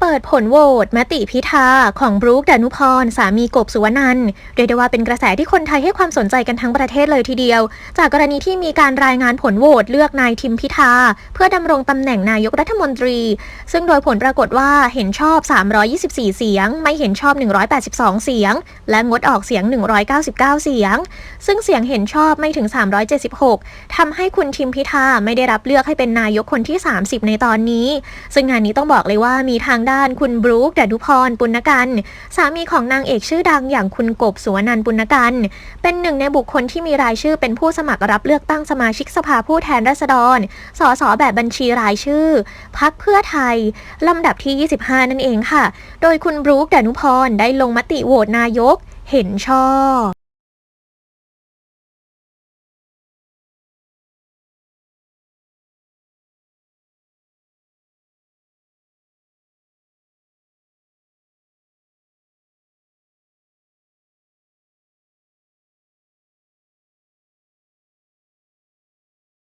เปิดผลโหวตมติพิธาของบรูคดานุพร สามีกบสุวนันเรียกได้ว่าเป็นกระแสที่คนไทยให้ความสนใจกันทั้งประเทศเลยทีเดียว จากกรณีที่มีการรายงานผลโหวตเลือกนายทิมพิธา เพื่อดำรงตำแหน่งนายกรัฐมนตรี ซึ่งโดยผลปรากฏว่าเห็นชอบ 324 เสียง ไม่เห็นชอบ 182 เสียง และงดออกเสียง 199 เสียง ซึ่งเสียงเห็นชอบไม่ถึง 376ทำให้คุณทิมพิธาไม่ได้รับเลือกให้เป็นนายกคนที่ 30 ในตอนนี้ ซึ่งงานนี้ต้องบอกเลยว่ามีทางด้านคุณบรูคดนุพรปุณกันสามีของนางเอกชื่อดังอย่างคุณกบสุวนันปุณกันเป็นหนึ่งในบุคคลที่มีรายชื่อเป็นผู้สมัครรับเลือกตั้งสมาชิกสภาผู้แทนราษฎร สสแบบบัญชีรายชื่อ พักเพื่อไทย ลำดับที่ 25 นั่นเองค่ะ โดยคุณบรูคดนุพรได้ลงมติโหวตนายก เห็นชอบ